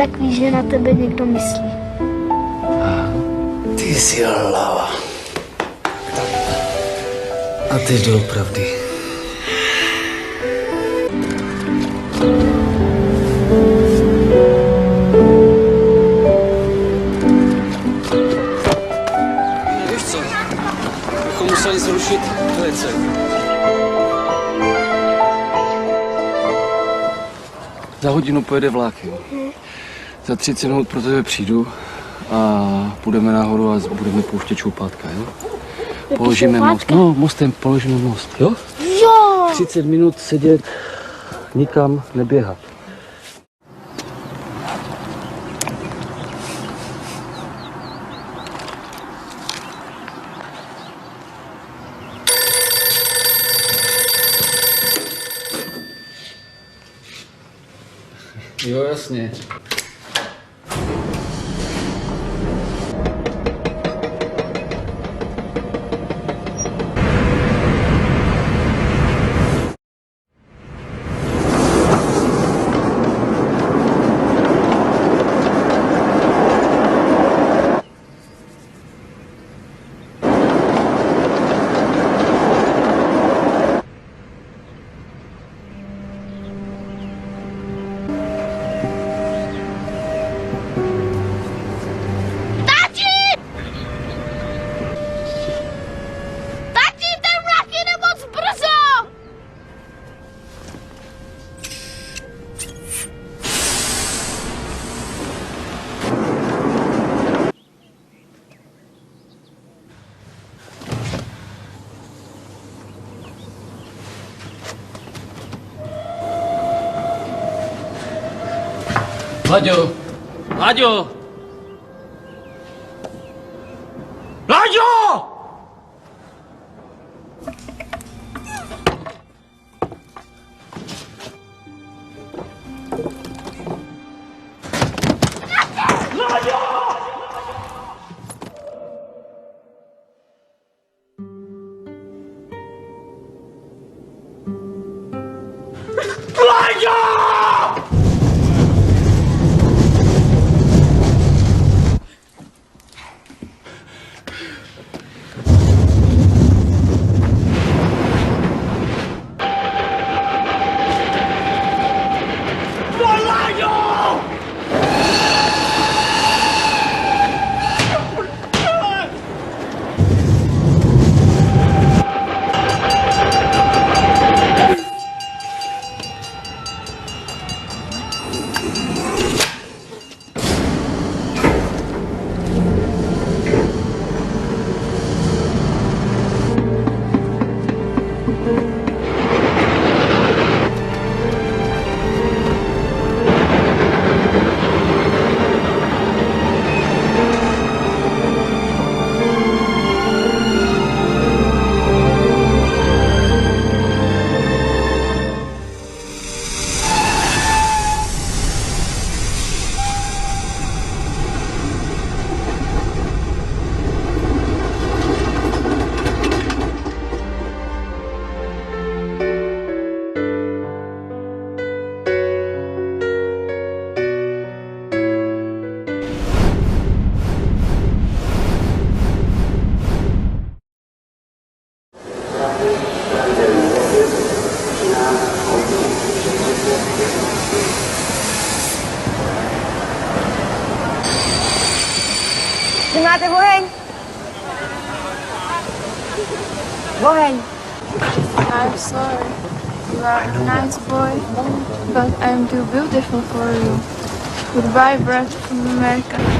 Tak víš, že na tebe někdo myslí. Ty jsi hlava. A teď doopravdy. Víš co? Bychom museli zrušit velice. Za hodinu pojede vlák, jo. Za 30 minut pro tebe přijdu a půjdeme nahoru a budeme pouštět čoupátka, jo? Položíme most. No, mostem položíme most, jo? Jo! 30 minut sedět, nikam neběhat. Jo, jasně. Radyo. Radyo. I'm sorry. You are a nice boy, but I'm too beautiful for you. Goodbye, Brad from America.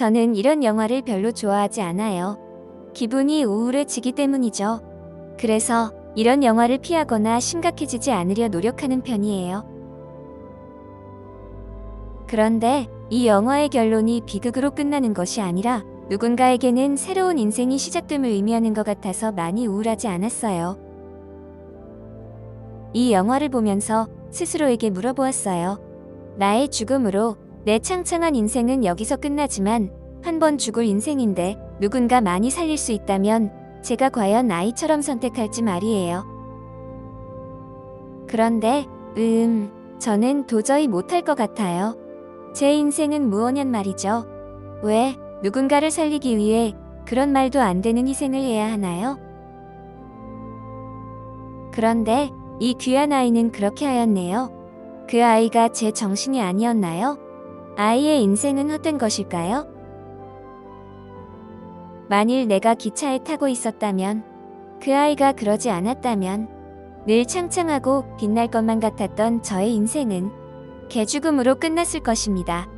저는 이런 영화를 별로 좋아하지 않아요. 기분이 우울해지기 때문이죠. 그래서 이런 영화를 피하거나 심각해지지 않으려 노력하는 편이에요. 그런데 이 영화의 결론이 비극으로 끝나는 것이 아니라 누군가에게는 새로운 인생이 시작됨을 의미하는 것 같아서 많이 우울하지 않았어요. 이 영화를 보면서 스스로에게 물어보았어요. 나의 죽음으로 내 창창한 인생은 여기서 끝나지만 한 번 죽을 인생인데 누군가 많이 살릴 수 있다면 제가 과연 아이처럼 선택할지 말이에요. 그런데, 음, 저는 도저히 못할 것 같아요. 제 인생은 무언냔 말이죠. 왜 누군가를 살리기 위해 그런 말도 안 되는 희생을 해야 하나요? 그런데 이 귀한 아이는 그렇게 하였네요. 그 아이가 제 정신이 아니었나요? 아이의 인생은 헛된 것일까요? 만일 내가 기차에 타고 있었다면, 그 아이가 그러지 않았다면, 늘 창창하고 빛날 것만 같았던 저의 인생은 개죽음으로 끝났을 것입니다.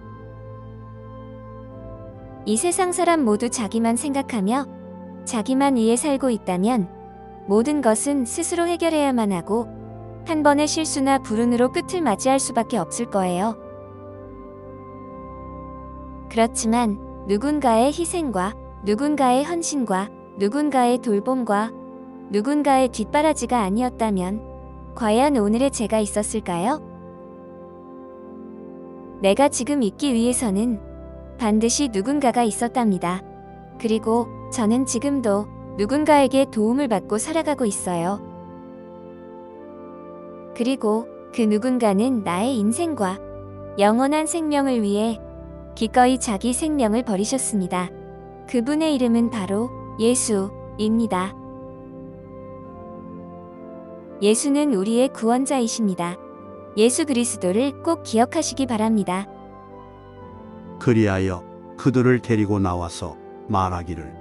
이 세상 사람 모두 자기만 생각하며 자기만 위해 살고 있다면 모든 것은 스스로 해결해야만 하고 한 번의 실수나 불운으로 끝을 맞이할 수밖에 없을 거예요. 그렇지만 누군가의 희생과 누군가의 헌신과 누군가의 돌봄과 누군가의 뒷바라지가 아니었다면 과연 오늘의 제가 있었을까요? 내가 지금 있기 위해서는 반드시 누군가가 있었답니다. 그리고 저는 지금도 누군가에게 도움을 받고 살아가고 있어요. 그리고 그 누군가는 나의 인생과 영원한 생명을 위해 기꺼이 자기 생명을 버리셨습니다. 그분의 이름은 바로 예수입니다. 예수는 우리의 구원자이십니다. 예수 그리스도를 꼭 기억하시기 바랍니다. 그리하여 그들을 데리고 나와서 말하기를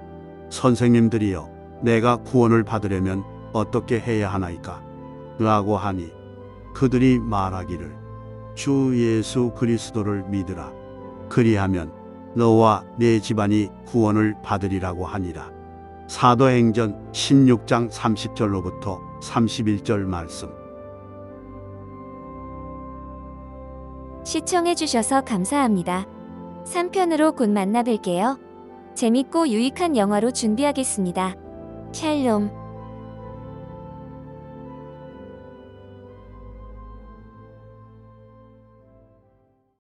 선생님들이여 내가 구원을 받으려면 어떻게 해야 하나이까 라고 하니 그들이 말하기를 주 예수 그리스도를 믿으라 그리하면 너와 내 집안이 구원을 받으리라고 하니라 사도행전 16장 30절로부터 31절 말씀 시청해 주셔서 감사합니다. 3편으로 곧 만나 뵐게요. 재밌고 유익한 영화로 준비하겠습니다. 샬롬.